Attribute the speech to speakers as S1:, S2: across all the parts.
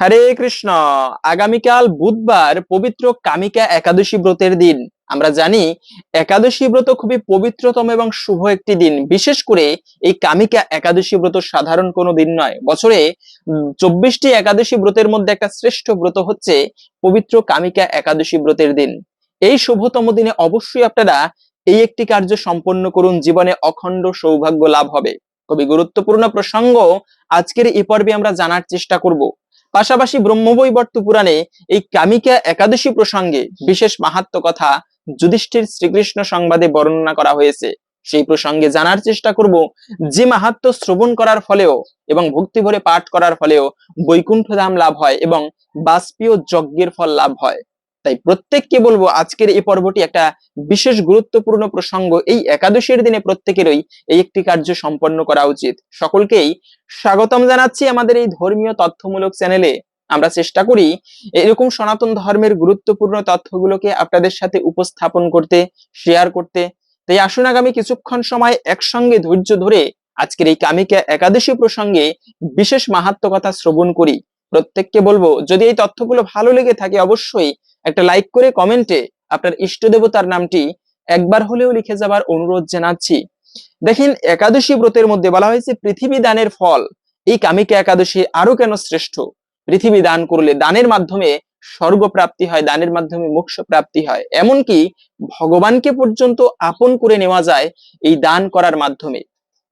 S1: হরে কৃষ্ণ। আগামীকাল বুধবার পবিত্র কামিকা একাদশী ব্রতের দিন। আমরা জানি, একাদশী ব্রত খুবই পবিত্রতম এবং শুভ একটি দিন। বিশেষ করে এই কামিকা একাদশী ব্রত সাধারণ কোনো দিন নয়। বছরে চব্বিশটি একাদশী ব্রতের মধ্যে একটা শ্রেষ্ঠ ব্রত হচ্ছে পবিত্র কামিকা একাদশী ব্রতের দিন। এই শুভতম দিনে অবশ্যই আপনারা এই একটি কার্য সম্পন্ন করুন। জীবনে অখণ্ড সৌভাগ্য লাভ হবে। খুবই গুরুত্বপূর্ণ প্রসঙ্গ। আজকের এই পর্বে আমরা জানার চেষ্টা করব। পাশাপাশি ব্রহ্মবৈবর্ত পুরাণে এই কামিকা একাদশী প্রসঙ্গে বিশেষ মাহাত্ম কথা যুধিষ্ঠির শ্রীকৃষ্ণ সংবাদে বর্ণনা করা হয়েছে। সেই প্রসঙ্গে জানার চেষ্টা করব যে মাহাত্ম শ্রবণ করার ফলেও এবং ভক্তি ভরে পাঠ করার ফলেও বৈকুণ্ঠ ধাম লাভ হয় এবং বাষ্পীয় যজ্ঞের ফল লাভ হয়। তাই প্রত্যেককে বলব আজকের এই পর্বটি একটা বিশেষ গুরুত্বপূর্ণ প্রসঙ্গ। এই একাদশীর দিনে প্রত্যেকেরই এই একটি কার্য সম্পন্ন করা উচিত। সকলকেই স্বাগতম জানাচ্ছি আমাদের এই ধর্মীয় তথ্যমূলক চ্যানেলে। আমরা চেষ্টা করি এরকম সনাতন ধর্মের গুরুত্বপূর্ণ তথ্যগুলোকে আপনাদের সাথে উপস্থাপন করতে শেয়ার করতে। তাই আসুন আগামী কিছুক্ষণ সময় একসঙ্গে ধৈর্য ধরে আজকের এই কামিকা একাদশী প্রসঙ্গে বিশেষ মাহাত্ম কথা শ্রবণ করি। প্রত্যেককে বলব, যদি এই তথ্যগুলো ভালো লেগে থাকে অবশ্যই একটা লাইক করে কমেন্টে আপনার ইষ্ট দেবতার নামটি একবার হলেও লিখে যাবার অনুরোধ জানাচ্ছি। দেখেন, একাদশী ব্রতের মধ্যে বলা হয়েছে, পৃথিবী দানের ফল, এই কামিকা একাদশী আরও কেন শ্রেষ্ঠ? পৃথিবী দান করলে দানের মাধ্যমে স্বর্গ প্রাপ্তি হয়, দানের মাধ্যমে মোক্ষ প্রাপ্তি হয়। এমনকি ভগবানকে পর্যন্ত আপন করে নেওয়া যায় এই দান করার মাধ্যমে।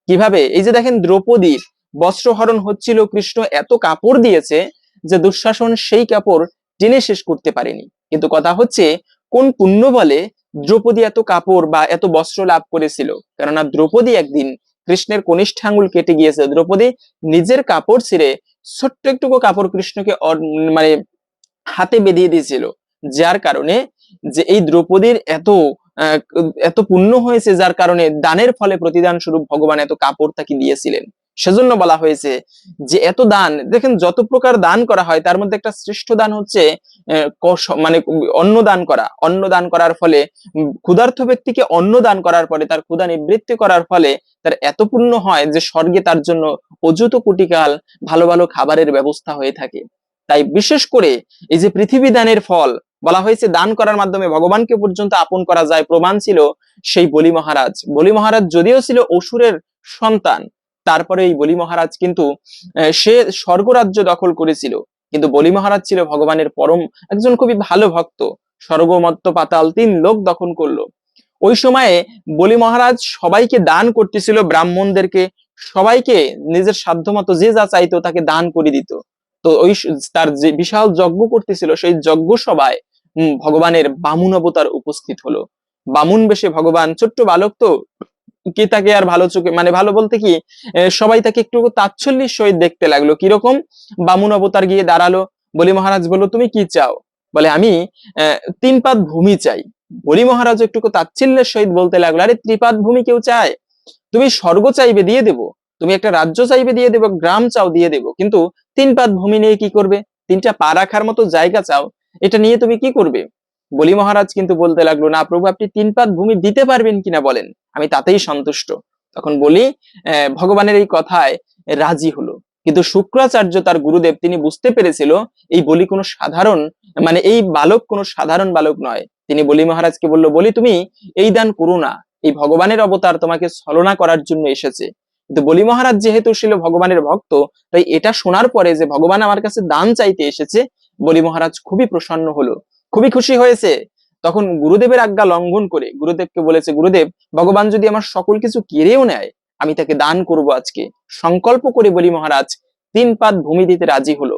S1: কীভাবে? এই যে দেখেন, দ্রৌপদীর বস্ত্রহরণ হচ্ছিল, কৃষ্ণ এত কাপড় দিয়েছে যে দুঃশাসন সেই কাপড় টেনে শেষ করতে পারেনি। কিন্তু কথা হচ্ছে, কোন পুণ্য বলে দ্রৌপদী এত কাপড় বা এত বস্ত্র লাভ করেছিল? কেননা দ্রৌপদী একদিন কৃষ্ণের কনিষ্ঠ কেটে গিয়েছে দ্রৌপদী নিজের কাপড় ছিঁড়ে ছোট্ট একটুকু কাপড় কৃষ্ণকে মানে হাতে বেঁধিয়ে দিয়েছিল। যার কারণে যে এই দ্রৌপদীর এত এত পুণ্য হয়েছে, যার কারণে দানের ফলে প্রতিদান স্বরূপ ভগবান এত কাপড় তাকে দিয়েছিলেন। সেজন্য বলা হয়েছে যে এত দান, দেখেন যত প্রকার দান করা হয়, তার মধ্যে একটা শ্রেষ্ঠ দান হচ্ছে মানে অন্ন দান করা। অন্ন দান করার ফলে ক্ষুধার্থ ব্যক্তিকে অন্ন দান করার পরে, তার ক্ষুধা নিবৃত্তি করার ফলে, তার এত পূর্ণ হয় যে স্বর্গে তার জন্য অযুত কোটিকাল, ভালো ভালো খাবারের ব্যবস্থা হয়ে থাকে। তাই বিশেষ করে এই যে পৃথিবী দানের ফল, বলা হয়েছে দান করার মাধ্যমে ভগবানকে পর্যন্ত আপন করা যায়, প্রমাণ ছিল সেই বলি মহারাজ। বলি মহারাজ যদিও ছিল অসুরের সন্তান তারপরে এই বলি মহারাজ কিন্তু সে স্বর্গরাজ্য দখল করেছিল। কিন্তু বলি মহারাজ ছিল ভগবানের পরম একজন খুবই ভালো ভক্ত। স্বর্গমত্ত পাতাল তিন লোক দখল করল। ওই সময়ে বলি মহারাজ সবাইকে দান করতেছিল ব্রাহ্মণদেরকে। সবাইকে নিজের সাধ্যমতো যে যা চাইতো তাকে দান করে দিত। তো ওই তার যে বিশাল যজ্ঞ করতেছিল, সেই যজ্ঞ সবাই ভগবানের বামুন অবতার উপস্থিত হলো। বামুন বেশে ভগবান, ছোট্ট বালক তো কি তাকে আর ভালো চোখে মানে ভালো বলতে কি সবাই তাকে একটু তাচ্ছল্যের সহিত দেখতে লাগল। কীরকম? বামুন অবতার গিয়ে দাঁড়াল, বলি, মহারাজ বলল তুমি কি চাও? বলে, আমি তিন পাত ভূমি চাই। বলি, মহারাজ, একটু তাচ্ছিল্যের সহিত বলতে লাগল, আরে, ত্রিপাত ভূমি কেউ চায়? তুমি স্বর্গ চাইবে, দিয়ে দেব। তুমি একটা রাজ্য চাইবে, দিয়ে দেবো, গ্রাম চাও, দিয়ে দেবো। কিন্তু তিন পাত ভূমি নিয়ে কি করবে? তিনটা পা রাখার মতো জায়গা চাও। এটা নিয়ে তুমি কি করবে? বলি মহারাজ, কিন্তু বলতে লাগল, না প্রভু, আপনি তিন পাত ভূমি দিতে পারবেন কিনা বলেন? আমি তাতেই সন্তুষ্ট। তখন বলি ভগবানের এই কথায় রাজি হলো। কিন্তু শুক্রাচার্য তার গুরুদেব, তিনি বুঝতে পেরেছিল, এই বলি কোনো সাধারণ মানে এই বালক কোনো সাধারণ বালক নয়। তিনি বলি মহারাজকে বলল, বলি, তুমি এই দান করো না। এই ভগবানের অবতার তোমাকে ছলনা করার জন্য এসেছে। কিন্তু বলি মহারাজ, যেহেতু ছিল ভগবানের ভক্ত, তাই এটা শোনার পরে যে ভগবান আমার কাছে দান চাইতে এসেছে, বলি মহারাজ খুবই প্রসন্ন হলো। খুবই খুশি হয়েছে। তখন গুরুদেবের আজ্ঞা লঙ্ঘন করে গুরুদেবকে বলেছে, গুরুদেব, ভগবান যদি আমার সকল কিছু কেড়েও নেয়, আমি তাকে দান করব আজকে। সংকল্প করে বলি মহারাজ, তিন পাদ ভূমি দিতে রাজি হলো।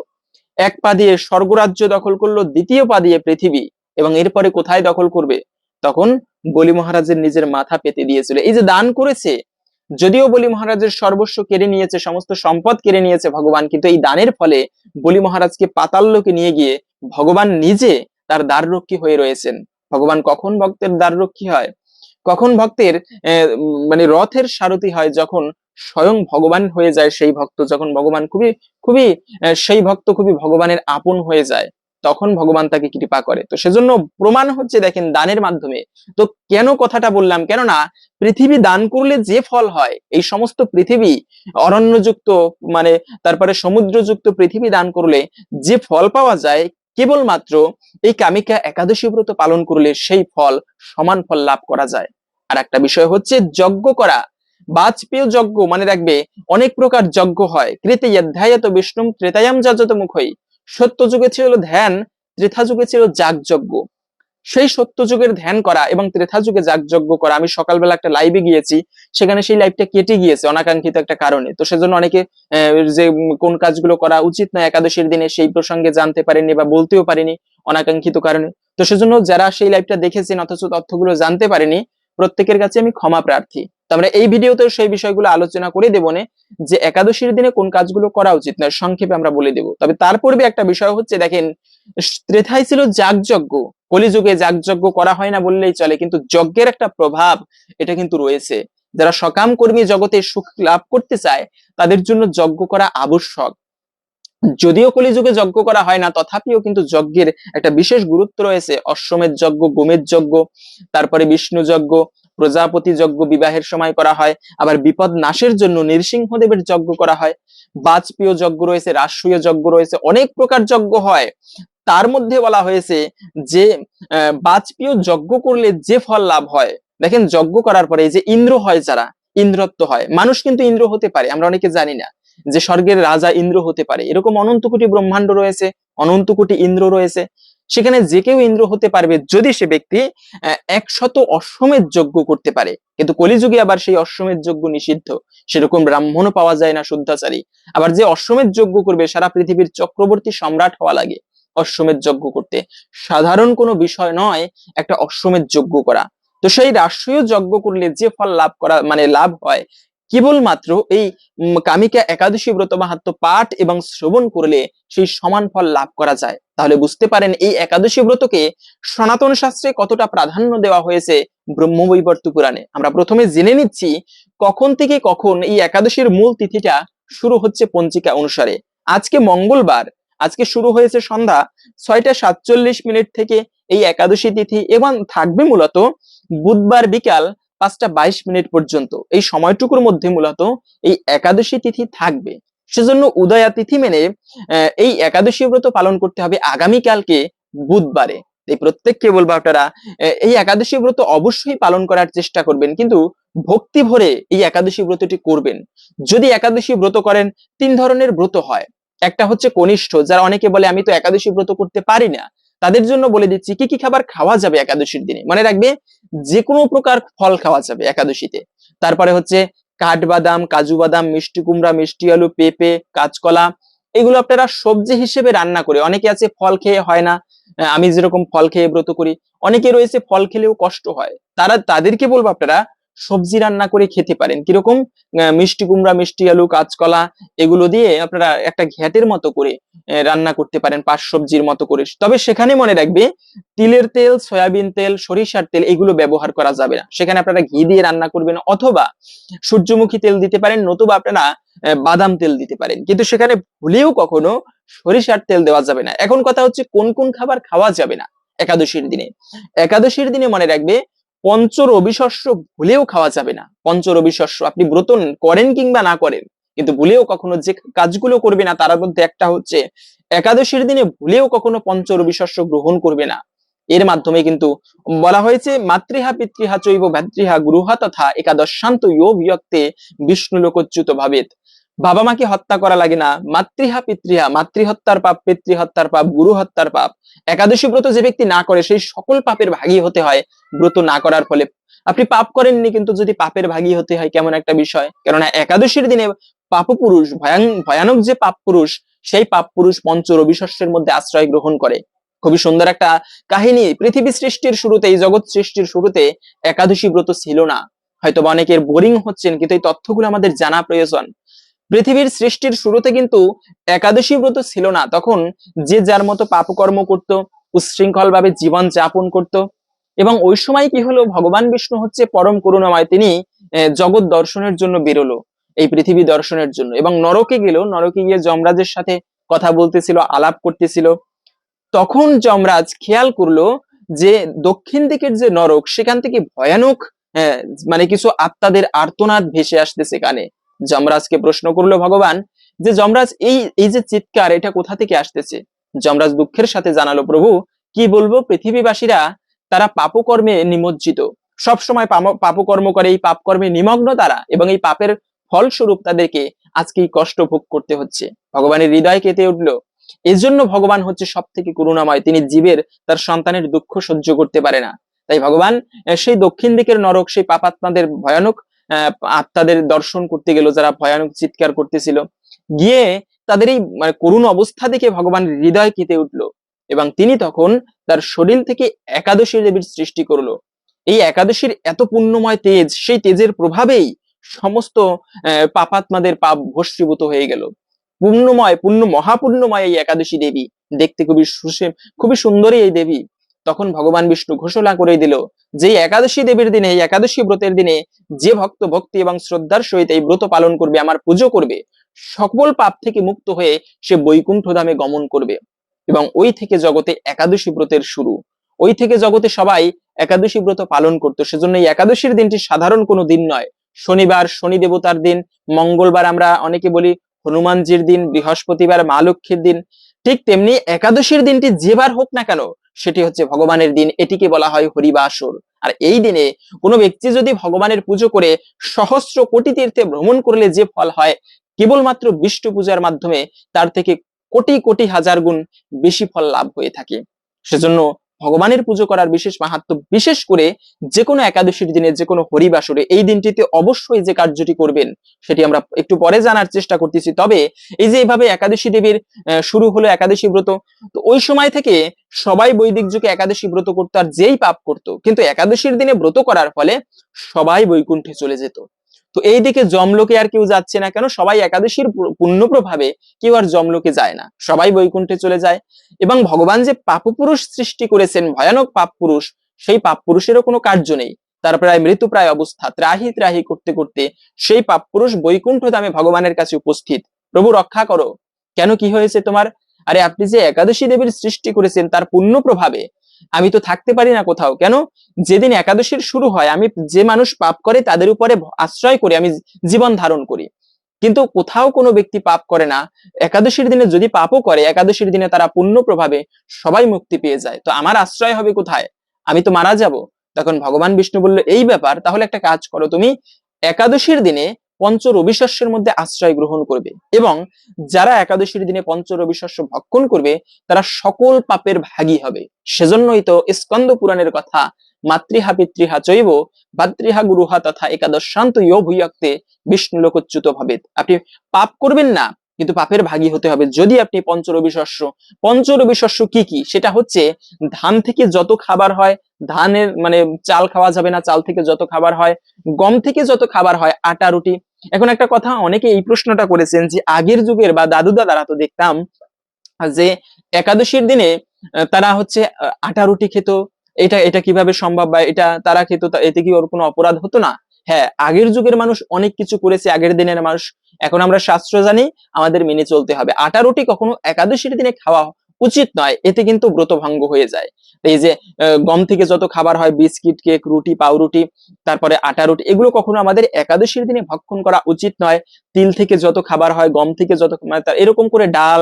S1: এক পা দিয়ে স্বর্গরাজ্য দখল করল, দ্বিতীয় পা দিয়ে পৃথিবী, এবং এরপরে কোথায় দখল করবে? তখন বলি মহারাজের নিজের মাথা পেতে দিয়েছিল। এই যে দান করেছে, যদিও বলি মহারাজের সর্বস্ব কেড়ে নিয়েছে, সমস্ত সম্পদ কেড়ে নিয়েছে ভগবান, কিন্তু এই দানের ফলে বলি মহারাজকে পাতাল্যকে নিয়ে গিয়ে ভগবান নিজে তার দ্বাররক্ষী হয়ে রয়েছেন। ভগবান কখন ভক্তের দ্বাররক্ষী হয়? কখন ভক্তের মানে রথের সারথি হয় যখন স্বয়ং ভগবান হয়ে যায় সেই ভক্ত? যখন ভগবান খুবই খুবই সেই ভক্ত খুবই ভগবানের আপন হয়ে যায়, তখন ভগবান তাকে কৃপা করে। তো সেজন্য প্রমাণ হচ্ছে দেখেন দানের মাধ্যমে। তো কেন কথাটা বললাম? কেননা পৃথিবী দান করলে যে ফল হয়, এই সমস্ত পৃথিবী, অরণ্যযুক্ত মানে তারপরে সমুদ্রযুক্ত পৃথিবী দান করলে যে ফল পাওয়া যায় কেবলমাত্র এই কামিকা একাদশী ব্রত পালন করলে সেই ফল, সমান ফল লাভ করা যায়। আর একটা বিষয় হচ্ছে যজ্ঞ করা। বাজপেয় যজ্ঞ মানে রাখবে, অনেক প্রকার যজ্ঞ হয়। কৃতে অধ্যায়ত বিষ্ণু ত্রেতায়াম যাজত মুখই সত্য যুগে ছিল ধ্যান ত্রেথা যুগে ছিল যাগযজ্ঞ। সেই সত্য যুগের ধ্যান করা এবং ত্রেথা যুগে যাগযজ্ঞ করা। আমি সকালবেলা একটা লাইভে গিয়েছি, সেখানে সেই লাইভটা কেটে গিয়েছে অনাকাঙ্ক্ষিত একটা কারণে। তো সেজন্য অনেকে যে কোন কাজগুলো করা উচিত না একাদশীর দিনে সেই প্রসঙ্গে জানতে পারেনি বা বলতেও পারেনি অনাকাঙ্ক্ষিত কারণে। তো সেজন্য যারা সেই লাইভটা দেখেছেন, অথচ তথ্যগুলো জানতে পারেনি, প্রত্যেকের কাছে আমি ক্ষমা প্রার্থী। আমরা এই ভিডিওতে সেই বিষয়গুলো আলোচনা করে দেবো না যে একাদশীর দিনে কোন কাজগুলো করা উচিত নয় সংক্ষেপে আমরা বলে দেব। তবে তার পূর্বে একটা বিষয় হচ্ছে, দেখেন ত্রেথায় ছিল যাগযজ্ঞ। কলিযুগে যাগযজ্ঞ করা হয় না বললেই চলে, কিন্তু যজ্ঞের একটা প্রভাব এটা কিন্তু রয়েছে। যারা সকাম কর্মী জগতে সুখ লাভ করতে চায়, তাদের জন্য যজ্ঞ করা আবশ্যক। যদিও কলিযুগে যজ্ঞ করা হয় না, তথাপিও কিন্তু যজ্ঞের একটা বিশেষ গুরুত্ব রয়েছে। অশ্বমেধ যজ্ঞ, গোমেধ যজ্ঞ, তারপরে বিষ্ণু যজ্ঞ প্রজাপতি যজ্ঞ বিবাহের সময় করা হয়, আবার বিপদ নাশের জন্য নৃসিংহদেবের যজ্ঞ করা হয়, বাজপেয় যজ্ঞ রয়েছে, রাষ্ট্রীয় যজ্ঞ রয়েছে, অনেক প্রকার যজ্ঞ হয়। তার মধ্যে বলা হয়েছে যে বাজপেয় যজ্ঞ করলে যে ফল লাভ হয়, দেখেন যজ্ঞ করার পরে যে ইন্দ্র হয় যারা, ইন্দ্রত্ব হয়, মানুষ কিন্তু ইন্দ্র হতে পারে, আমরা অনেকে জানি না, যে স্বর্গের রাজা ইন্দ্র হতে পারে, এরকম অনন্ত কোটি ব্রহ্মাণ্ড রয়েছে, অনন্ত কোটি ইন্দ্র রয়েছে সেখানে যে কেউ ইন্দ্র হতে পারবে যদি সে ব্যক্তি একশত অশ্বমেধ যজ্ঞ করতে পারে। কিন্তু কলিযুগে আবার সেই অশ্বমেধ যজ্ঞ নিষিদ্ধ। সেরকম ব্রাহ্মণও পাওয়া যায় না শুদ্ধাচারী। আবার যে অশ্বমেধ যজ্ঞ করবে, সারা পৃথিবীর চক্রবর্তী সম্রাট হওয়া লাগে অশ্বমেধ যজ্ঞ করতে। সাধারণ কোনো বিষয় নয় একটা অশ্বমেধ যজ্ঞ করা। তো সেই রাষ্ট্রীয় যজ্ঞ করলে যে ফল লাভ করা মানে লাভ হয় কেবলমাত্র এই কামিকা একাদশী ব্রত মাহাত্ম পাঠ এবং শ্রবণ করলে সেই সমান ফল লাভ করা যায়। তাহলে বুঝতে পারেন এই একাদশী ব্রতকে সনাতন শাস্ত্রে কতটা প্রাধান্য দেওয়া হয়েছে ব্রহ্মবৈবর্ত পুরাণে। আমরা প্রথমে জেনে নিচ্ছি কখন থেকে কখন এই একাদশীর মূল তিথিটা শুরু হচ্ছে পঞ্জিকা অনুসারে। আজকে মঙ্গলবার, আজকে শুরু হয়েছে সন্ধ্যা ছয়টা সাতচল্লিশ মিনিট থেকে এই একাদশী তিথি এবং থাকবে মূলত বুধবার বিকাল পাঁচটা বাইশ মিনিট পর্যন্ত। এই সময়টুকুর মধ্যে মূলত এই একাদশী তিথি থাকবে। সেজন্য উদয়া তিথি মেনে এই একাদশী ব্রত পালন করতে হবে আগামীকালকে বুধবারে। এই প্রত্যেককে বলব আপনারা এই একাদশী ব্রত অবশ্যই পালন করার চেষ্টা করবেন, কিন্তু ভক্তি ভরে এই একাদশী ব্রতটি করবেন। যদি একাদশী ব্রত করেন, তিন ধরনের ব্রত হয়। একটা হচ্ছে কনিষ্ঠ, যারা অনেকে বলে, আমি তো একাদশী ব্রত করতে পারি না। তাদের জন্য বলে দিচ্ছি, কি কি খাবার খাওয়া যাবে একাদশীর দিনে? মনে রাখবে যে কোনো প্রকার ফল খাওয়া যাবে একাদশীতে। তারপরে হচ্ছে কাঠবাদাম, কাজু বাদাম, মিষ্টি কুমড়া, মিষ্টি আলু, পেঁপে, কাঁচকলা, এগুলো আপনারা সবজি হিসেবে রান্না করে, অনেকে আছে ফল খেয়ে হয় না আমি যেরকম ফল খেয়ে ব্রত করি, অনেকে রয়েছে ফল খেলেও কষ্ট হয়। তারা, তাদেরকে বলব আপনারা সবজি রান্না করে খেতে পারেন। কীরকম? মিষ্টি কুমড়া, মিষ্টি আলু, কাঁচকলা, এগুলো দিয়ে আপনারা একটা ঘ্যাটের মতো করে রান্না করতে পারেন পাঁচ সবজির মতো করে। তবে সেখানে মনে রাখবে, তিলের তেল, সয়াবিন তেল, সরিষার তেল এগুলো ব্যবহার করা যাবে না। সেখানে আপনারা ঘি দিয়ে রান্না করবেন অথবা সূর্যমুখী তেল দিতে পারেন, নতুবা আপনারা বাদাম তেল দিতে পারেন। কিন্তু সেখানে ভুলেও কখনো সরিষার তেল দেওয়া যাবে না। এখন কথা হচ্ছে, কোন কোন খাবার খাওয়া যাবে না একাদশীর দিনে। একাদশীর দিনে মনে রাখবে পঞ্চ রবি শস্য ভুলেও খাওয়া যাবে না। পঞ্চ রবি শস্য আপনি ব্রত করেন কিংবা না করেন, কিন্তু ভুলেও কখনো যে কাজগুলো করবে না, তার মধ্যে একটা হচ্ছে, একাদশীর দিনে ভুলেও কখনো পঞ্চ রবি শস্য গ্রহণ করবে না। এর মাধ্যমে কিন্তু বলা হয়েছে, মাতৃহা পিতৃহা চৈব ভাতৃহা গুরুহা তথা একাদশান্ত ইয় বিয়ক্তে বিষ্ণু লোকচ্যুত ভাবেত। বাবা মাকে হত্যা করা লাগে না। মাতৃহা পিতৃহা, মাতৃহত্যার পাপ, পিতৃহত্যার পাপ গুরু হত্যার পাপ। একাদশী ব্রত যে ব্যক্তি না করে, সেই সকল পাপের ভাগী হতে হয় ব্রত না করার ফলে। আপনি পাপ করেননি কিন্তু যদি পাপের ভাগী হতে হয়, কেমন একটা বিষয়। কেননা একাদশীর দিনে পাপ পুরুষ ভয়ান, ভয়ানক যে পাপ পুরুষ সেই পাপ পুরুষ পঞ্চ রবি শস্যের মধ্যে আশ্রয় গ্রহণ করে। খুবই সুন্দর একটা কাহিনী। পৃথিবী সৃষ্টির শুরুতে, এই জগৎ সৃষ্টির শুরুতে একাদশী ব্রত ছিল না। হয়তো অনেকের বোরিং হচ্ছেন, কিন্তু এই তথ্যগুলো আমাদের জানা প্রয়োজন। পৃথিবীর সৃষ্টির শুরুতে কিন্তু একাদশী ব্রত ছিল না। তখন যে যার মতো পাপকর্ম করত উচ্ছৃঙ্খল ভাবে জীবন যাপন করত এবং ওই সময় কি হলো, ভগবান বিষ্ণু হচ্ছে পরম করুণাময়। তিনি জগৎ দর্শনের জন্য বেরোলো, এই পৃথিবী দর্শনের জন্য এবং নরকে গেল, নরকে গিয়ে যমরাজের সাথে কথা বলতেছিল, আলাপ করতেছিল। তখন যমরাজ খেয়াল করল যে দক্ষিণ দিকের যে নরক, সেখান থেকে ভয়ানক মানে কিছু আত্মাদের আর্তনাদ ভেসে আসতেছে কানে। যমরাজকে প্রশ্ন করল, ভগবান, যে যমরাজ এই এই যে চিৎকার, এটা কোথা থেকে আসতেছে? যমরাজ দুঃখের সাথে জানালো, প্রভু, কি বলব? পৃথিবীবাসীরা, তারা পাপকর্মে নিমজ্জিত। সবসময় পাপকর্ম করে, এই পাপকর্মে নিমগ্ন তারা এবং এই পাপের ফলস্বরূপ তাদেরকে আজকে কষ্ট ভোগ করতে হচ্ছে। ভগবানের হৃদয় কেঁপে উঠল। এজন্য ভগবান হচ্ছে সব থেকে করুণাময়। তিনি জীবের, তার সন্তানের দুঃখ সহ্য করতে পারে না। তাই ভগবান সেই দক্ষিণ দিকের নরক, সেই পাপাত্মাদের ভয়ানক আত্মাদের দর্শন করতে গেল, যারা ভয়ানক চিৎকার করতেছিল। গিয়ে তাদের এই মানে করুণ অবস্থা দেখে ভগবান হৃদয় কেঁপে উঠল এবং তিনি তখন তার শরীর থেকে একাদশী দেবীর সৃষ্টি করল। এই একাদশীর এত পুণ্যময় তেজ, সেই তেজের প্রভাবেই সমস্ত পাপাত্মাদের পাপ ভস্মীভূত হয়ে গেল। পুণ্যময়, পুণ্য, মহাপুণ্যময় এই একাদশী দেবী দেখতে খুবই সুসে, খুবই সুন্দরী এই দেবী। তখন ভগবান বিষ্ণু ঘোষণা করে দিল যে একাদশী দেবীর দিনে একাদশী ব্রতের দিনে যে ভক্ত ভক্তি এবং শ্রদ্ধার সহিত এই ব্রত পালন করবে, আমার পুজো করবে, সকল পাপ থেকে মুক্ত হয়ে সে বৈকুণ্ঠ ধামে গমন করবে। এবং ওই থেকে জগতে একাদশী ব্রতের শুরু। ওই থেকে জগতে সবাই একাদশী ব্রত পালন করতো। সেজন্য এই একাদশীর দিনটি সাধারণ কোনো দিন নয়। শনিবার শনি দেবতার দিন, মঙ্গলবার আমরা অনেকে বলি হনুমানজির দিন, বৃহস্পতিবার মা লক্ষ্মীর দিন। ঠিক তেমনি একাদশীর দিনটি যেবার হোক না কেন সেটি হচ্ছে ভগবানের দিন। এটিকে বলা হয় হরিবাসর। আর এই দিনে কোনো ব্যক্তি যদি ভগবানের পুজো করে সহস্র কোটি তীর্থে ভ্রমণ করলে যে ফল হয়, কেবলমাত্র বিষ্ণু পূজার মাধ্যমে তার থেকে কোটি কোটি হাজার গুণ বেশি ফল লাভ হয়ে থাকে। সেজন্য ভগবানের পুজো করার বিশেষ মাহাত্ম, বিশেষ করে যে কোনো একাদশীর দিনে যে কোনো হরিবাসরে, এই দিনটিতে অবশ্যই যে কার্যটি করবেন, সেটি আমরা একটু পরে জানার চেষ্টা করতেছি। তবে এই যে এইভাবে একাদশী দেবীর শুরু হলো একাদশী ব্রত, তো ওই সময় থেকে সবাই বৈদিক যুগে একাদশী ব্রত করতো আর যেই পাপ করতো, কিন্তু একাদশীর দিনে ব্রত করার ফলে সবাই বৈকুণ্ঠে চলে যেত। তো এই দিকে জমলোকে আর কেউ যাচ্ছে না কেন? সবাই একাদশীর পুণ্য প্রভাবে কেউ আর জমলোকে যায় না। সবাই বৈকুণ্ঠে চলে যায়। এবং ভগবান যে পাপপুরুষ সৃষ্টি করেছেন, ভয়ানক পাপ পুরুষ সেই পাপ পুরুষেরও কোনো কার্য নেই। তার প্রায় মৃত্যুপ্রায় অবস্থা, ত্রাহি ত্রাহি করতে করতে সেই পাপ পুরুষ বৈকুণ্ঠ ধামে ভগবানের কাছে উপস্থিত। প্রভু রক্ষা করো। কেন কি হয়েছে তোমার? আরে আপনি যে একাদশী দেবীর সৃষ্টি করেছেন, তার পুণ্য প্রভাবে, আমি তো থাকতে পারি না কোথাও। কেন? যেদিন একাদশীর শুরু হয়, আমি যে মানুষ পাপ করে, তাদের উপরে আশ্রয় করে, আমি জীবন ধারণ করি। কিন্তু কোথাও কোনো ব্যক্তি পাপ করে না। একাদশীর দিনে যদি পাপও করে, একাদশীর দিনে তারা পুণ্য প্রভাবে সবাই মুক্তি পেয়ে যায়। তো আমার আশ্রয় হবে কোথায়? আমি তো মারা যাব। তখন ভগবান বিষ্ণু বলল, এই ব্যাপার, তাহলে একটা কাজ করো। তুমি একাদশীর দিনে পঞ্চ রবিশস্যের মধ্যে আশ্রয় গ্রহণ করবে এবং যারা একাদশীর দিনে পঞ্চ রবিশস্য ভক্ষণ করবে, তারা সকল পাপের ভাগী হবে। সেজন্যই তো স্কন্দ পুরাণের কথা, মাতৃহা পিতৃহা চৈব, ভাতৃহা গুরুহা তথা একাদশান্ত ইয় ভূয়ক্তে বিষ্ণু লোকচ্যুত ভাবে আপনি পাপ করবেন না, কিন্তু পাপের ভাগী হতে হবে। যদি আপনি পঞ্চরবি শস্য পঞ্চরবি শস্য কি কি? সেটা হচ্ছে ধান থেকে যত খাবার হয় ধানের মানে চাল খাওয়া যাবে না, চাল থেকে যত খাবার হয়, গম থেকে যত খাবার হয়, আটা, রুটি। এখন একটা কথা, অনেকে এই প্রশ্নটা করেছেন যে আগের যুগের বা দাদু দাদারা তো দেখতাম যে একাদশীর দিনে তারা হচ্ছে আটা, রুটি খেত। এটা এটা কীভাবে সম্ভব বা এটা তারা খেত? এতে কি ওর কোনো অপরাধ হতো না? হ্যাঁ আগের যুগের মানুষ অনেক কিছু করেছে, আগের দিনের মানুষ। এখন আমরা শাস্ত্র জানি, আমাদের মেনে চলতে হবে। আটা, রুটি কখনো একাদশীর দিনে খাওয়া উচিত নয়, এতে কিন্তু ব্রত ভঙ্গ হয়ে যায়। এই যে গম থেকে যত খাবার হয়, বিস্কিট, কেক, রুটি, পাউরুটি, তারপরে আটা, রুটি, এগুলো কখনো আমাদের একাদশীর দিনে ভক্ষণ করা উচিত নয়। তিল থেকে যত খাবার হয়, গম থেকে যত এরকম করে ডাল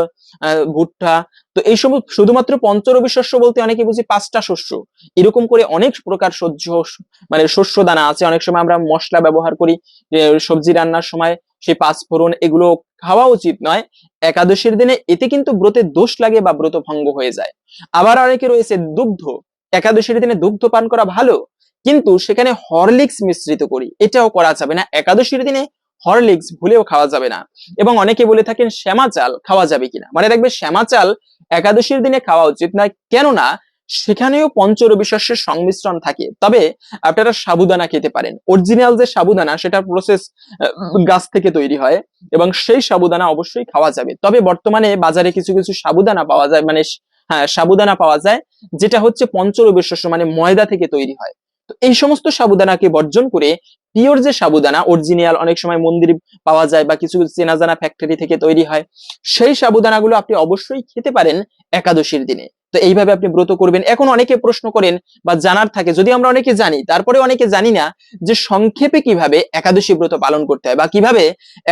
S1: ভুট্টা, তো এই সমস্ত শুধুমাত্র পঞ্চরবি শস্য বলতে অনেকে বুঝি পাঁচটা শস্য। এরকম করে অনেক প্রকার সহ্য মানে শস্য দানা আছে। অনেক সময় আমরা মশলা ব্যবহার করি সবজি রান্নার সময়। সেই পাঁচফোড়ন এগুলো খাওয়া উচিত নয়। একাদশীর দিনে এতে কিন্তু ব্রতের দোষ লাগে বা ব্রত ভঙ্গ হয়ে যায়। আবার অনেকে রয়েছে দুগ্ধ। একাদশীর দিনে দুগ্ধ পান করা ভালো, কিন্তু সেখানে হরলিক্স মিশ্রিত করি, এটাও করা যাবে না। একাদশীর দিনে হরলিক্স ভুলেও খাওয়া যাবে না। এবং অনেকে বলে থাকেন শ্যামা চাল খাওয়া যাবে কিনা। মানে রাখবে, শ্যামা চাল একাদশীর দিনে খাওয়া উচিত নয়। কেননা সেখানেও পঞ্চরবি শস্যের সংমিশ্রণ থাকে। তবে আপনারা সাবুদানা খেতে পারেন। অরিজিনাল যে সাবুদানা সেটা প্রসেস গাছ থেকে তৈরি হয় এবং সেই সাবুদানা অবশ্যই খাওয়া যাবে। তবে বর্তমানে বাজারে কিছু কিছু সাবুদানা পাওয়া যায় মানে হ্যাঁ সাবুদানা পাওয়া যায়, যেটা হচ্ছে পঞ্চরবি শস্য মানে ময়দা থেকে তৈরি হয়। তো এই সমস্ত সাবুদানাকে বর্জন করে পিওর যে সাবুদানা অরিজিনাল অনেক সময় মন্দিরে পাওয়া যায় বা কিছু চেনা জানা ফ্যাক্টরি থেকে তৈরি হয়, সেই সাবুদানাগুলো আপনি অবশ্যই খেতে পারেন একাদশীর দিনে। তো এইভাবে আপনি ব্রত করবেন। এখন অনেকে প্রশ্ন করেন বা জানার থাকে, যদি আমরা অনেকে জানি, তারপরে অনেকে জানি না যে সংক্ষেপে কীভাবে একাদশী ব্রত পালন করতে হয় বা কীভাবে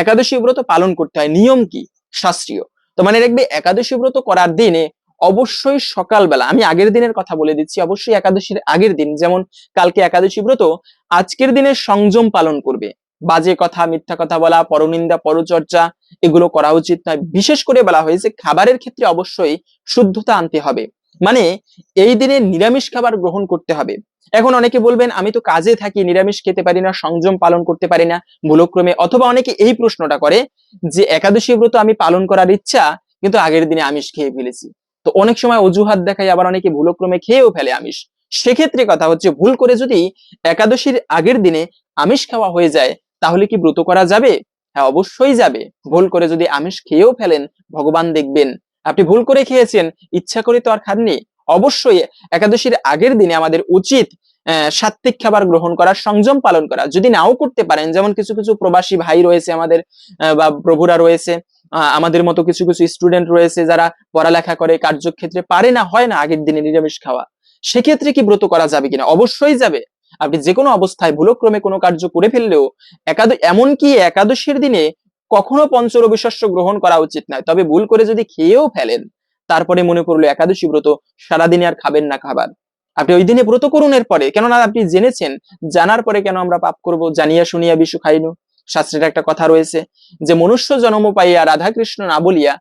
S1: একাদশী ব্রত পালন করতে হয়, নিয়ম কি? শাস্ত্রীয়। তো মানে রাখবে একাদশী ব্রত করার দিনে অবশ্যই সকালবেলা, আমি আগের দিনের কথা বলে দিচ্ছি, অবশ্যই একাদশীর আগের দিন, যেমন কালকে একাদশী ব্রত, আজকের দিনে সংযম পালন করবে। বাজে কথা, মিথ্যা কথা বলা, পরনিন্দা, পরচর্চা, এগুলো করা উচিত নয়। বিশেষ করে বলা হয়েছে, খাবারের ক্ষেত্রে অবশ্যই শুদ্ধতা আনতে হবে। মানে এই দিনে নিরামিষ খাবার গ্রহণ করতে হবে। এখন অনেকে বলবেন, আমি তো কাজে থাকি, নিরামিষ খেতে পারি না, সংযম পালন করতে পারি না, ভুলক্রমে। অথবা অনেকে এই প্রশ্নটা করে যে, একাদশী ব্রত আমি পালন করার ইচ্ছা, কিন্তু আগের দিনে আমিষ খেয়ে ফেলেছি। তো অনেক সময় অজুহাত দেখায়, আবার অনেকে ভুলক্রমে খেয়েও ফেলে আমিষ। সেক্ষেত্রে কথা হচ্ছে, ভুল করে যদি একাদশীর আগের দিনে আমিষ খাওয়া হয়ে যায় তাহলে কি ব্রত করা যাবে? হ্যাঁ অবশ্যই যাবে। ভুল করে যদি আমিষ খেয়েও ফেলেন, ভগবান দেখবেন। আপনি ভুল করে খেয়েছেন, ইচ্ছা করে তো আর খাননি। অবশ্যই একাদশীর আগের দিনে আমাদের উচিত সাত্বিক খাবার গ্রহণ করা সংযম পালন করা। যদি নাও করতে পারেন, যেমন কিছু কিছু প্রবাসী ভাই রয়েছে আমাদের বা প্রভুরা রয়েছে আমাদের মতো কিছু কিছু স্টুডেন্ট রয়েছে যারা পড়ালেখা করে, কার্যক্ষেত্রে পারে না, হয় না আগের দিনে নিরামিষ খাওয়া। সেক্ষেত্রে কি ব্রত করা যাবে কিনা? অবশ্যই যাবে। আপনি যে কোনো অবস্থায় ভুলক্রমে কোনো কার্য করে ফেললেও একাদ এমনকি একাদশীর দিনে কখনো পঞ্চরবি শস্য গ্রহণ করা উচিত নয়। তবে ভুল করে যদি খেয়েও ফেলেন, তারপরে মনে করল একাদশী ব্রত সারাদিনে আর খাবেন না খাবার। আপনি ওই দিনে ব্রত করুন এর পরে কেননা আপনি জেনেছেন, জানার পরে কেন আমরা পাপ করব, জানিয়া শুনিয়া বিশু খাইনু। শাস্ত্রের একটা কথা রয়েছে যে, মনুষ্য জন্ম পাইয়া রাধাকৃষ্ণ না বলিয়া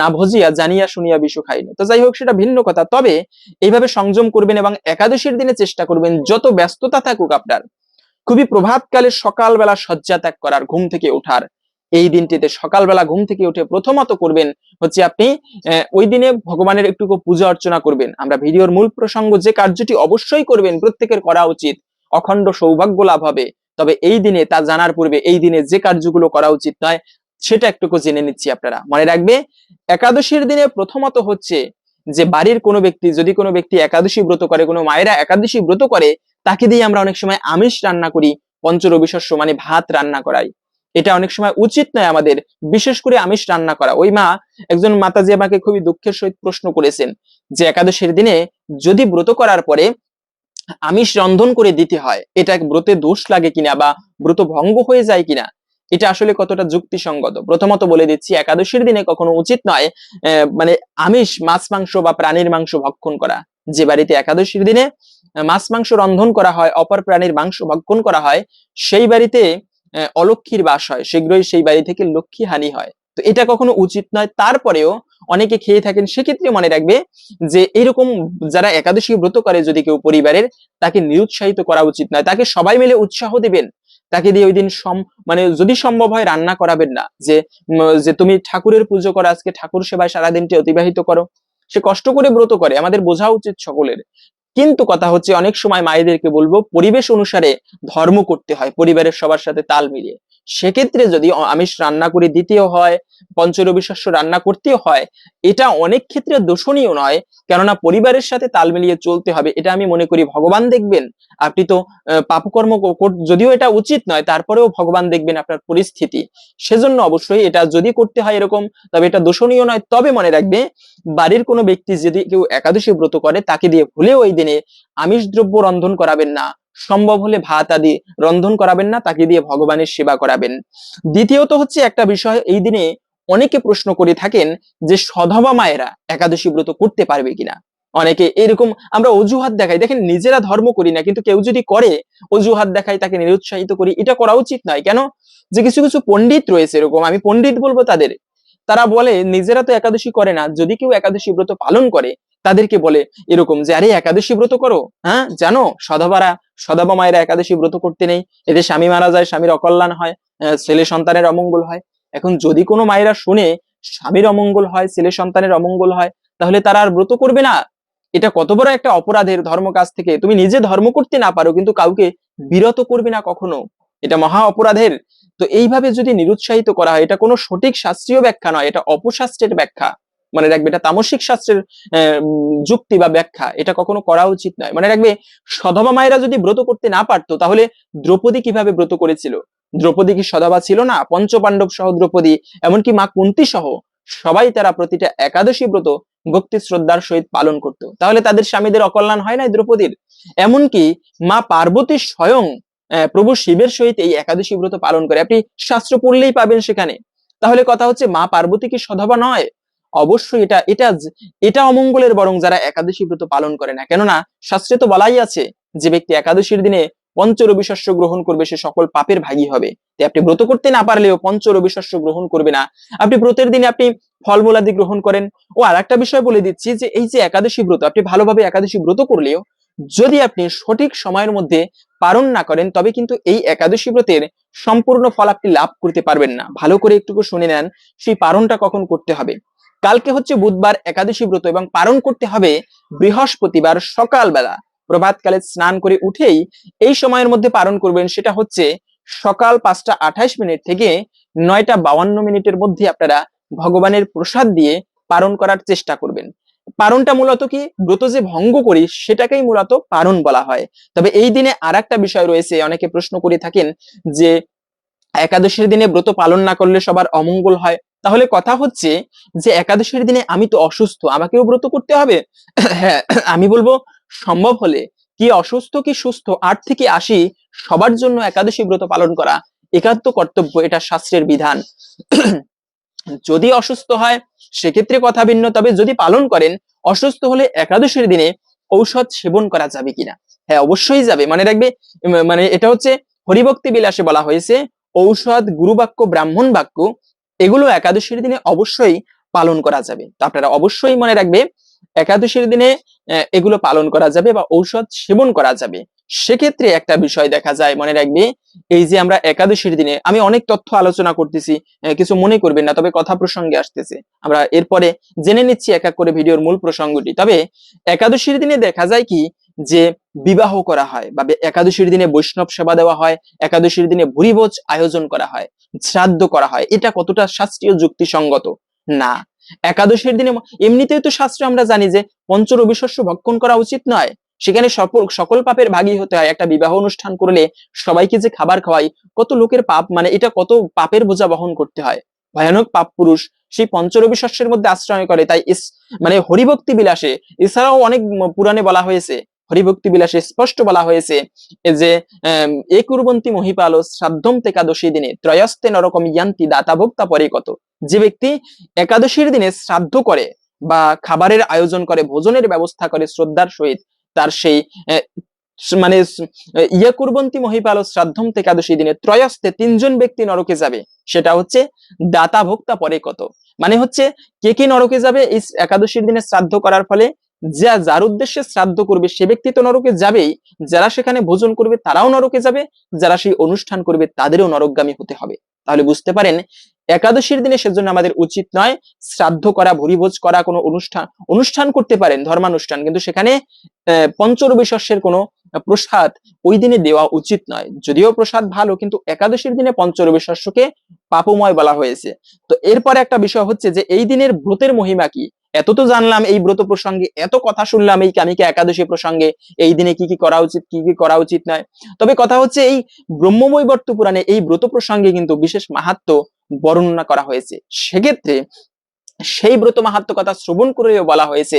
S1: না ভজিয়া, জানিয়া শুনিয়া বিশু খাইনু তো যাই হোক, সেটা ভিন্ন কথা। তবে এইভাবে সংযম করবেন এবং একাদশীর দিনে চেষ্টা করবেন যত ব্যস্ততা থাকুক আপনার। খুবই প্রভাতকালে সকালবেলা শয্যা ত্যাগ করার, ঘুম থেকে ওঠার। এই দিনটিতে সকালবেলা ঘুম থেকে উঠে প্রথমত করবেন হচ্ছে আপনি ওই দিনে ভগবানের একটু পূজা অর্চনা করবেন। আমরা ভিডিওর মূল প্রসঙ্গ যে কার্যটি অবশ্যই করবেন, প্রত্যেকের করা উচিত। অখণ্ড সৌভাগ্য লাভ হবে। তবে এই দিনে তা জানার পূর্বে এই দিনে যে কার্যগুলো করা উচিত নয় সেটা একটুকু জেনে নিচ্ছি আপনারা। মনে রাখবে, একাদশীর দিনে প্রথমত হচ্ছে যে বাড়ির কোনো ব্যক্তি, যদি কোনো ব্যক্তি একাদশী ব্রত করে, কোনো মায়েরা একাদশী ব্রত করে, তাকে দিয়ে আমরা অনেক সময় আমিষ রান্না করি পঞ্চরবি শস্য মানে ভাত রান্না করাই। এটা অনেক সময় উচিত নয় আমাদের, বিশেষ করে আমিষ রান্না করা। ওই মা, একজন মাতাজি আমাকে খুবই দুঃখের সহিত প্রশ্ন করেছেন যে একাদশীর দিনে যদি ব্রত করার পরে আমিষ রন্ধন করে দিতে হয়, এটা ব্রতে দোষ লাগে কিনা বা ব্রত ভঙ্গ হয়ে যায় কিনা এটা আসলে কতটা যুক্তিসঙ্গত? প্রথমত বলে দিচ্ছি, একাদশীর দিনে কখনো উচিত নয় মানে আমিষ, মাছ, মাংস বা প্রাণীর মাংস ভক্ষণ করা। যে বাড়িতে একাদশীর দিনে মাছ, মাংস রন্ধন করা হয়, অপর প্রাণীর মাংস ভক্ষণ করা হয়, সেই বাড়িতে অলক্ষীর বাস হয়, শীঘ্রই সেই বাড়ি থেকে লক্ষ্মী হানি হয়। তো এটা কখনো উচিত নয়। তারপরেও অনেকে খেয়ে থাকেন সেক্ষেত্রে মনে রাখবে যে এরকম যারা একাদশী ব্রত করে, যদি কেউ পরিবারের, তাকে নিরুৎসাহিত করা উচিত নয়। তাকে সবাই মিলে উৎসাহ দিবেন। তাকে দিয়ে ওই দিন সম মানে যদি সম্ভব হয় রান্না করাবেন না। যে যে তুমি ঠাকুরের পুজো করো, আজকে ঠাকুর সেবায় সারাদিনটি অতিবাহিত করো। সে কষ্ট করে ব্রত করে, আমাদের বোঝা উচিত সকলের। কিন্তু কথা হচ্ছে, অনেক সময় মায়েদেরকে বলব, পরিবেশ অনুসারে ধর্ম করতে হয়, পরিবারের সবার সাথে তাল মিলিয়ে। সেক্ষেত্রে যদি আমিষ রান্না করে দিতেও হয় পঞ্চরবি শস্য রান্না করতেও হয়, এটা অনেক ক্ষেত্রে দোষণীয় নয়। কেননা পরিবারের সাথে তাল মিলিয়ে চলতে হবে, এটা আমি মনে করি ভগবান দেখবেন। আপনি তো পাপকর্ম কর- কর- যদিও এটা উচিত নয়, তারপরেও ভগবান দেখবেন আপনার পরিস্থিতি। সেজন্য অবশ্যই এটা যদি করতে হয় এরকম, তবে এটা দোষণীয় নয়। তবে মনে রাখবে, বাড়ির কোনো ব্যক্তি যদি কেউ একাদশী ব্রত করে, তাকে দিয়ে ভুলেও ওই দিনে আমিষ দ্রব্য রন্ধন করাবেন না। সম্ভব হলে ভাত আদি রন্ধন করাবেন না, তাকে দিয়ে ভগবানের সেবা করাবেন। দ্বিতীয়ত হচ্ছে একটা বিষয়, এই দিনে অনেকে প্রশ্ন করে থাকেন যে সধবা মায়েরা একাদশী ব্রত করতে পারবে কিনা? অনেকে এরকম আমরা অজুহাত দেখাই। দেখেন, নিজেরা ধর্ম করি না, কিন্তু কেউ যদি করে, অজুহাত দেখাই, তাকে নিরুৎসাহিত করি, এটা করা উচিত নয়। কেন? যে কিছু কিছু পণ্ডিত রয়েছে এরকম, আমি পণ্ডিত বলব তাদের। তারা বলে, নিজেরা তো একাদশী করে না, যদি কেউ একাদশী ব্রত পালন করে তাদেরকে বলে এরকম যে, আরে, একাদশী ব্রত করো হ্যাঁ? জানো, সধবারা, সধবা মায়েরা একাদশী ব্রত করতে নেই। এতে স্বামী মারা যায়, স্বামীর অকল্যাণ হয় ছেলে সন্তানের অমঙ্গল হয়। এখন যদি কোনো মায়েরা শুনে স্বামীর অমঙ্গল হয়, ছেলে সন্তানের অমঙ্গল হয়, তাহলে তারা আর ব্রত করবে না। এটা কত বড় একটা অপরাধের ধর্ম কাজ থেকে। তুমি নিজে ধর্ম করতে না পারো, কিন্তু কাউকে বিরত করবে না কখনো। এটা মহা অপরাধের। তো এইভাবে যদি নিরুৎসাহিত করা হয়, এটা কোনো সঠিক শাস্ত্রীয় ব্যাখ্যা নয়, এটা অপশাস্ত্রের ব্যাখ্যা। মনে রাখবে এটা তামসিক শাস্ত্রের যুক্তি বা ব্যাখ্যা। এটা কখনো করা উচিত নয়। মনে রাখবে সধবা মায়েরা যদি ব্রত করতে না পারতো, তাহলে দ্রৌপদী কীভাবে ব্রত করেছিল? দ্রৌপদী কি সধবা ছিল না? পঞ্চপাণ্ডব সহ দ্রৌপদী, এমনকি মা কুন্তি সহ সবাই তারা প্রতিটা একাদশী ব্রত ভক্তি শ্রদ্ধার সহিত পালন করত। তাহলে তাদের স্বামীদের অকল্যাণ হয় না দ্রৌপদীর? এমনকি মা পার্বতী স্বয়ং প্রভু শিবের সহিত এই একাদশী ব্রত পালন করে। আপনি শাস্ত্র পড়লেই পাবেন সেখানে। তাহলে কথা হচ্ছে মা পার্বতী কি সধবা নয়? অবশ্যই এটা এটা এটা অমঙ্গলের বরং যারা একাদশী ব্রত পালন করে না। কেননা, শাস্ত্রে তো বলাই আছে যে ব্যক্তি একাদশীর দিনে পঞ্চরবি শস্য গ্রহণ করবে, সে সকল পাপের ভাগী হবে। তাই আপনি ব্রত করতে না পারলেও পঞ্চরবি শস্য গ্রহণ করবে না। আপনি ব্রতের দিনে আপনি ফলমূলাদি গ্রহণ করেন। ও আর একটা বিষয় বলে দিচ্ছি যে এই যে একাদশী ব্রত, আপনি ভালোভাবে একাদশী ব্রত করলেও যদি আপনি সঠিক সময়ের মধ্যে পালন না করেন, তবে কিন্তু এই একাদশী ব্রতের সম্পূর্ণ ফল আপনি লাভ করতে পারবেন না। ভালো করে একটুকু শুনে নেন, সেই পালনটা কখন করতে হবে। কালকে হচ্ছে বুধবার একাদশী ব্রত এবং পালন করতে হবে বৃহস্পতিবার সকালবেলা। প্রভাতকালে স্নান করে উঠেই এই সময়ের মধ্যে পালন করবেন সেটা হচ্ছে সকাল পাঁচটা আঠাইশ মিনিট থেকে নয়টা বাউান্ন মিনিটের মধ্যে আপনারা ভগবানের প্রসাদ দিয়ে পালন করার চেষ্টা করবেন। পারণটা মূলত কি? ব্রত যে ভঙ্গ করি সেটাকেই মূলত পারণ বলা হয়। তবে এই দিনে আর একটা বিষয় রয়েছে, অনেকে প্রশ্ন করে থাকেন যে একাদশীর দিনে ব্রত পালন না করলে সবার অমঙ্গল হয়। তাহলে কথা হচ্ছে যে একাদশীর দিনে আমি তো অসুস্থ, আমাকেও ব্রত করতে হবে? হ্যাঁ আমি বলব সম্ভব হলে কি অসুস্থ কি সুস্থ, আট থেকে আশি সবার জন্য একাদশী ব্রত পালন করা একান্ত কর্তব্য, এটা শাস্ত্রের বিধান। যদি অসুস্থ হয়, সেক্ষেত্রে কথা ভিন্ন, তবে যদি পালন করেন, অসুস্থ হলে একাদশীর দিনে ঔষধ সেবন করা যাবে কিনা? হ্যাঁ অবশ্যই যাবে। মানে রাখবে মানে এটা হচ্ছে হরিভক্তি বিলাসে বলা হয়েছে, ঔষধ গুরুবাক্য, ব্রাহ্মণ বাক্য এগুলো একাদশীর দিনে অবশ্যই পালন করা যাবে। তো আপনারা অবশ্যই মনে রাখবে, একাদশীর দিনে এগুলো পালন করা যাবে বা ঔষধ সেবন করা যাবে। সেক্ষেত্রে একটা বিষয় দেখা যায়, মনে রাখবে, এই যে আমরা একাদশীর দিনে, আমি অনেক তথ্য আলোচনা করতেছি কিছু মনে করবেন না, তবে কথা প্রসঙ্গে আসতেছে। আমরা এরপরে জেনে নিচ্ছি এক এক করে ভিডিওর মূল প্রসঙ্গটি। তবে একাদশীর দিনে দেখা যায় কি, যে বিবাহ করা হয় বা একাদশীর দিনে বৈষ্ণব সেবা দেওয়া হয়, একাদশীর দিনে ভুরিভোজ আয়োজন করা হয়, শ্রাদ্ধ করা হয়। এটা কতটা শাস্ত্রীয় যুক্তিসঙ্গত? না। একাদশীর দিনে এমনিতেই তো শাস্ত্র আমরা জানি যে পঞ্চরবি শস্য ভক্ষণ করা উচিত নয়। সেখানে সকল সকল পাপের ভাগী হতে হয়। একটা বিবাহ অনুষ্ঠান করলে সবাইকে যে খাবার খাওয়াই, কত লোকের পাপ মানে এটা কত পাপের বোঝা বহন করতে হয়। ভয়ানক পাপ পুরুষ সেই পঞ্চরবি শস্যের মধ্যে আশ্রয় করে। তাই মানে হরিভক্তি বিলাসে, এছাড়াও অনেক পুরাণে বলা হয়েছে হরিভক্তি বিলাসে স্পষ্ট বলা হয়েছে যে এ মহিপালো শ্রাদ্ধম একাদশী দিনে ত্রয়স্তে নরকম ইয়ান্তি দাতা ভোক্তা পরে কত যে ব্যক্তি একাদশীর দিনে শ্রাদ্ধ করে বা খাবারের আয়োজন করে, ভোজনের ব্যবস্থা করে শ্রদ্ধার সহিত তার সেই মানে ইয়া কুরবন্তী মহিপাল শ্রাদ্ধম একাদশী দিনে ত্রয়স্তে তিনজন ব্যক্তি নরকে যাবে, সেটা হচ্ছে দাতা ভোক্তা পরে কত মানে হচ্ছে কে কে নরকে যাবে? এই একাদশীর দিনে শ্রাদ্ধ করার ফলে যা যার উদ্দেশ্যে শ্রাদ্ধ করবে সে ব্যক্তি তো নরকে যাবেই। যারা সেখানে ভোজন করবে তারাও নরকে যাবে। যারা সেই অনুষ্ঠান করবে তাদেরও নরকগামী হতে হবে। তাহলে বুঝতে পারেন একাদশীর দিনে সেজন্য আমাদের উচিত নয় শ্রাদ্ধ করা ভরিভোজ করা কোনো অনুষ্ঠান অনুষ্ঠান করতে পারেন ধর্মানুষ্ঠান। কিন্তু সেখানে আহ, পঞ্চরবি শস্যের কোনো প্রসাদ ওই দিনে দেওয়া উচিত নয়। যদিও প্রসাদ ভালো কিন্তু একাদশীর দিনে পঞ্চরবি শস্যকে পাপময় বলা হয়েছে। তো এরপরে একটা বিষয় হচ্ছে যে এই দিনের ব্রতের মহিমা কি? এত তো জানলাম, এই ব্রত প্রসঙ্গে এত কথা শুনলাম, এই কামিকা একাদশী প্রসঙ্গে, এই দিনে কি কি করা উচিত, কি কি করা উচিত নয়। তবে কথা হচ্ছে, এই ব্রহ্মবৈবর্ত পুরাণে এই ব্রত প্রসঙ্গে কিন্তু বিশেষ মাহাত্ম বর্ণনা করা হয়েছে। সেক্ষেত্রে সেই ব্রত মাহাত্ম কথা শ্রবণ করেও বলা হয়েছে,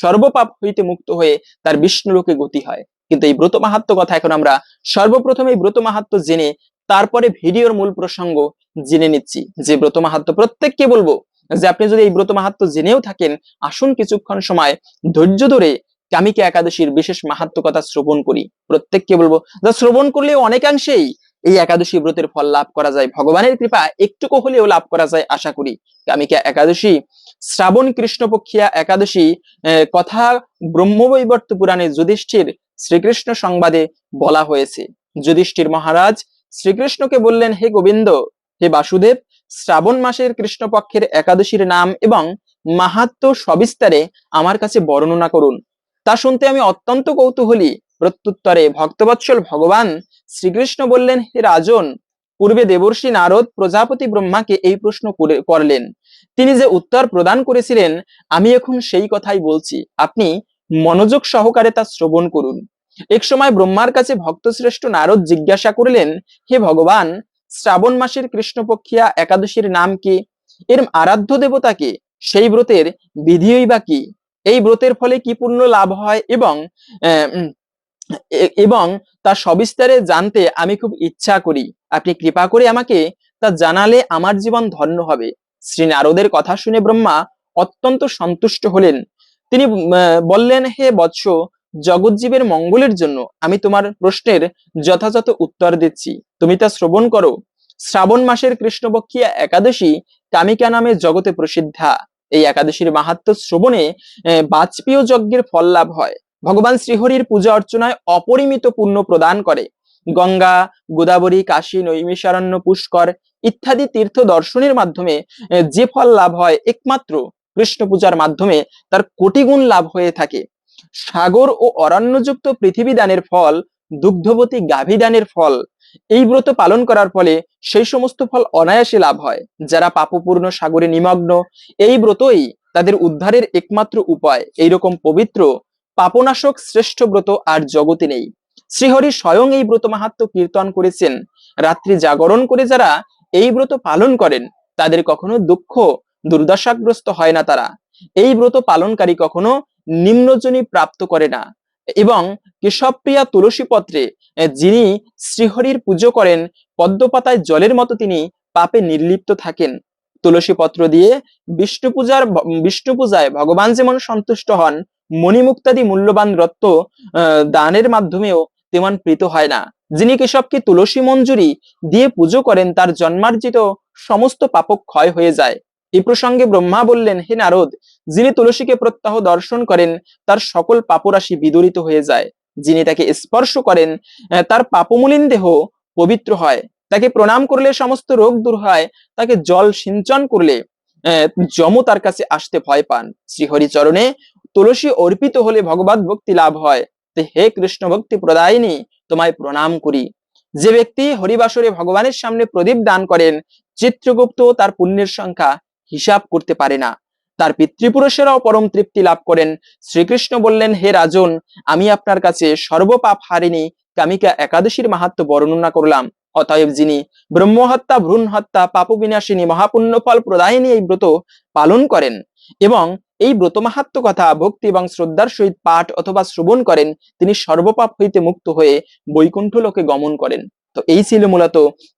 S1: সর্বপাপ হইতে মুক্ত হয়ে তার বিষ্ণুলোকে গতি হয়। কিন্তু এই ব্রত মাহাত্ম কথা এখন আমরা সর্বপ্রথম এই ব্রত মাহাত্ম জেনে, তারপরে ভিডিওর মূল প্রসঙ্গ জেনে নিচ্ছি। যে ব্রত মাহাত্ম প্রত্যেককে বলব যে আপনি যদি এই ব্রত মাহাত্ম জেনেও থাকেন, আসুন কিছুক্ষণ সময় ধৈর্য ধরে কামিকা একাদশীর বিশেষ মাহাত্ম কথা শ্রবণ করি। প্রত্যেককে বলব যা শ্রবণ করলে অনেকাংশেই এই একাদশী ব্রতের ফল লাভ করা যায়। ভগবানের কৃপা একটুকু হলেও লাভ করা যায় আশা করি। কামিকা একাদশী, শ্রাবণ কৃষ্ণপক্ষিয়া একাদশী কথা ব্রহ্মবৈবর্ত পুরাণে যুধিষ্ঠির শ্রীকৃষ্ণ সংবাদে বলা হয়েছে। যুধিষ্ঠির মহারাজ শ্রীকৃষ্ণকে বললেন, হে গোবিন্দ, হে বাসুদেব শ্রাবণ মাসের কৃষ্ণপক্ষের একাদশীর নাম এবং মাহাত্ম সবিস্তারে আমার কাছে বর্ণনা করুন। তা শুনতে আমি অত্যন্ত কৌতূহলী। প্রত্যুত্তরে ভক্তবৎসল ভগবান শ্রীকৃষ্ণ বললেন, হে রাজন, পূর্বে দেবর্ষি নারদ প্রজাপতি ব্রহ্মাকে এই প্রশ্ন করে- করলেন। তিনি যে উত্তর প্রদান করেছিলেন, আমি এখন সেই কথাই বলছি। আপনি মনোযোগ সহকারে তা শ্রবণ করুন। এক সময় ব্রহ্মার কাছে ভক্তশ্রেষ্ঠ নারদ জিজ্ঞাসা করলেন, হে ভগবান শ্রাবণ মাসের কৃষ্ণপক্ষিয়া একাদশীর নাম কি? এর আরাধ্য দেবতা দেবতাকে সেই ব্রতের বিধিই বা কি? এই ব্রতের ফলে কি পূর্ণ লাভ হয় এবং এবং তা সবিস্তারে জানতে আমি খুব ইচ্ছা করি। আপনি কৃপা করে আমাকে তা জানালে আমার জীবন ধন্য হবে। শ্রী নারদের কথা শুনে ব্রহ্মা অত্যন্ত সন্তুষ্ট হলেন। তিনি বললেন, হে বৎস জগৎজীবের মঙ্গলের জন্য আমি তোমার প্রশ্নের যথাযথ উত্তর দিচ্ছি। তুমি তা শ্রবণ করো। শ্রাবণ মাসের কৃষ্ণপক্ষিয়া একাদশী কামিকা নামে জগতে প্রসিদ্ধা। এই একাদশীর মাহাত্ম শ্রবণে বাজপেয় যজ্ঞের ফল লাভ হয়। ভগবান শ্রীহরির পূজা অর্চনায় অপরিমিত পুণ্য প্রদান করে। গঙ্গা, গোদাবরী, কাশী, নৈমিষারণ্য, পুষ্কর ইত্যাদি তীর্থ দর্শনের মাধ্যমে যে ফল লাভ হয়, একমাত্র কৃষ্ণ পূজার মাধ্যমে, তার কোটি গুণ লাভ হয়ে থাকে। সাগর ও অরণ্যযুক্ত পৃথিবী দানের ফল, দুগ্ধবতী গাভী দানের ফল। এই ব্রত পালন করার ফলে সেই সমস্ত ফল অনায়াসে লাভ হয়, যারা পাপপূর্ণ, সাগরে নিমগ্ন। এই ব্রতই তাদের উদ্ধারের একমাত্র উপায়। এইরকম পবিত্র, পাপনাশক শ্রেষ্ঠ ব্রত আর জগতে নেই। শ্রীহরি স্বয়ং এই ব্রত মাহাত্ম কীর্তন করেছেন। রাত্রি জাগরণ করে যারা এই ব্রত পালন করেন, তাদের কখনো দুঃখ, দুর্দশাগ্রস্ত হয় না তারা। এই ব্রত পালনকারী কখনো নিম্নজনী প্রাপ্ত করে না। এবং কেশবপ্রিয়া তুলসী পত্রে যিনি শ্রীহরির পুজো করেন, পদ্মপাতায় জলের মতো তিনি পাপে নির্লিপ্ত থাকেন। তুলসী পত্র দিয়ে বিষ্ণু পূজার বিষ্ণু পূজায় ভগবান যেমন সন্তুষ্ট হন, মণিমুক্তাদি মূল্যবান রত্ন দানের মাধ্যমেও তেমন প্রীত হয় না। যিনি কেশবকে তুলসী মঞ্জুরি দিয়ে পুজো করেন, তার জন্মার্জিত সমস্ত পাপক ক্ষয় হয়ে যায়। এই প্রসঙ্গে ব্রহ্মা বললেন, হে নারদ যিনি তুলসীকে প্রত্যাহ দর্শন করেন, তার সকল পাপরাশি বিদরিত হয়ে যায়। যিনি তাকে স্পর্শ করেন তার পাপমূলিন দেহ পবিত্র হয়। তাকে প্রণাম করলে সমস্ত রোগ দূর হয়, তাকে জল সিঞ্চন করলে যম তার কাছে আসতে ভয় পান। শ্রীহরি চরণে তুলসী অর্পিত হলে ভগবত ভক্তি লাভ হয়। হে কৃষ্ণ ভক্তি প্রদায়িনী, তোমায় প্রণাম করি। যে ব্যক্তি হরিবাসরে ভগবানের সামনে প্রদীপ দান করেন চিত্রগুপ্ত তার পুণ্যের সংখ্যা হিসাব করতে পারে না। তার পিতৃপুরুষেরাও পরম তৃপ্তি লাভ করেন। শ্রীকৃষ্ণ বললেন, হে রাজন, আমি আপনার কাছে সর্বপাপ হারিণী কামিকা একাদশীর মাহাত্ম বর্ণনা করলাম। অতএব যিনি ব্রহ্মহত্যা ভ্রূণ হত্যা পাপ বিনাশিনী মহাপুণ্য ফল প্রদায়িনী এই ব্রত পালন করেন এবং এই ব্রত মাহাত্ম কথা ভক্তি এবং শ্রদ্ধার সহিত পাঠ অথবা শ্রবণ করেন, তিনি সর্বপাপ হইতে মুক্ত হয়ে বৈকুণ্ঠ লোকে গমন করেন। তো এই ছিল মূলত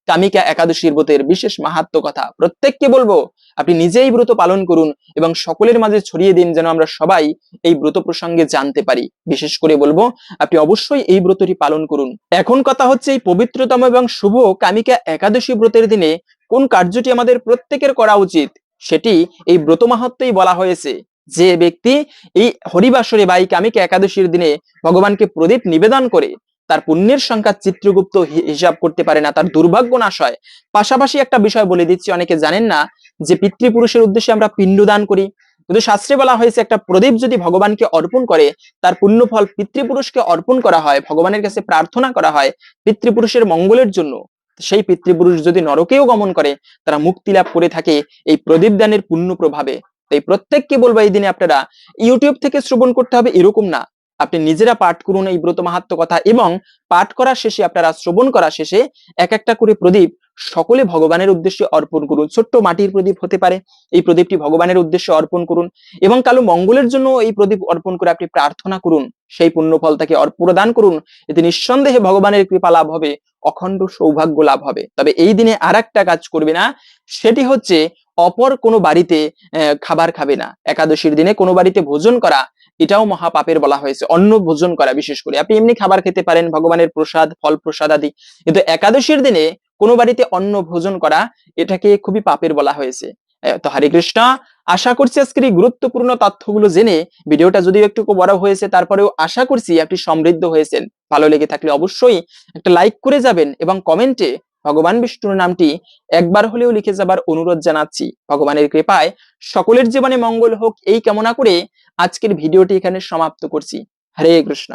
S1: কামিকা একাদশীর ব্রতের বিশেষ মাহাত্ম কথা। প্রত্যেককে বলব, আপনি নিজেই ব্রত পালন করুন এবং সকলের মাঝে ছড়িয়ে দিন যেন আমরা সবাই এই ব্রত প্রসঙ্গে জানতে পারি। বিশেষ করে বলব, আপনি অবশ্যই এই ব্রতটি পালন করুন। এখন কথা হচ্ছে এই পবিত্রতম এবং শুভ কামিকা একাদশী ব্রতের দিনে কোন কার্যটি আমাদের প্রত্যেকের করা উচিত? সেটি এই ব্রত মাহাত্মেই বলা হয়েছে। যে ব্যক্তি এই হরিবাসরে বা এই কামিকা একাদশীর দিনে ভগবানকে প্রদীপ নিবেদন করে তার পুণ্যের সংখ্যা চিত্রগুপ্ত হিসাব করতে পারে না, তার দুর্ভাগ্য নাশ হয়। পাশাপাশি একটা বিষয় বলে দিচ্ছি, অনেকে জানেন না যে পিতৃপুরুষের উদ্দেশ্যে আমরা পিণ্ডদান করি। কিন্তু শাস্ত্রে বলা হয়েছে, একটা প্রদীপ যদি ভগবানকে অর্পণ করে, তার পুণ্য ফল পিতৃপুরুষকে অর্পণ করা হয়, ভগবানের কাছে প্রার্থনা করা হয় পিতৃপুরুষের মঙ্গলের জন্য, সেই পিতৃপুরুষ যদি নরকেও গমন করে, তারা মুক্তি লাভ করে থাকে এই প্রদীপ দানের পুণ্য প্রভাবে। তাই প্রত্যেককে বলব, এই দিনে আপনারা ইউটিউব থেকে শ্রবণ করতে হবে, এরকম না। আপনি নিজেরা পাঠ করুন এই ব্রত মাহাত্ম কথা এবং পাঠ করার শেষে আপনারা শ্রবণ করা শেষে এক একটা করে প্রদীপ সকলে ভগবানের উদ্দেশ্যে অর্পণ করুন। ছোট্ট মাটির প্রদীপ হতে পারে, এই প্রদীপটি ভগবানের উদ্দেশ্যে অর্পণ করুন এবং কালো মঙ্গলের জন্য এই প্রদীপ অর্পণ করে আপনি প্রার্থনা করুন। সেই পুণ্য ফল তাকে প্রদান করুন, এতে নিঃসন্দেহে ভগবানের কৃপা লাভ হবে, অখণ্ড সৌভাগ্য লাভ হবে। তবে এই দিনে আর একটা কাজ করবে না, সেটি হচ্ছে অপর কোনো বাড়িতে খাবার খাবে না। একাদশীর দিনে কোনো বাড়িতে ভোজন করা এটাও মহাপাপের বলা হয়েছে। অন্ন ভোজন করা বিশেষ করে। আপনি এমনি খাবার খেতে পারেন, ভগবানের প্রসাদ ফল প্রসাদ আদি। কিন্তু একাদশীর দিনে কোনো বাড়িতে অন্ন ভোজন করা, এটাকে খুবই পাপের বলা হয়েছে। তো হরে কৃষ্ণ, আশা করছি আজকের এই গুরুত্বপূর্ণ তথ্যগুলো জেনে ভিডিওটা যদিও একটু বড় হয়েছে, তারপরেও আশা করছি আপনি সমৃদ্ধ হয়েছেন। ভালো লেগে থাকলে অবশ্যই একটা লাইক করে যাবেন এবং কমেন্টে ভগবান বিষ্ণুর নামটি একবার হলেও লিখে যাবার অনুরোধ জানাচ্ছি। ভগবানের কৃপায় সকলের জীবনে মঙ্গল হোক, এই কামনা করে আজকের ভিডিওটি এখানে সমাপ্ত করছি। হরে কৃষ্ণ।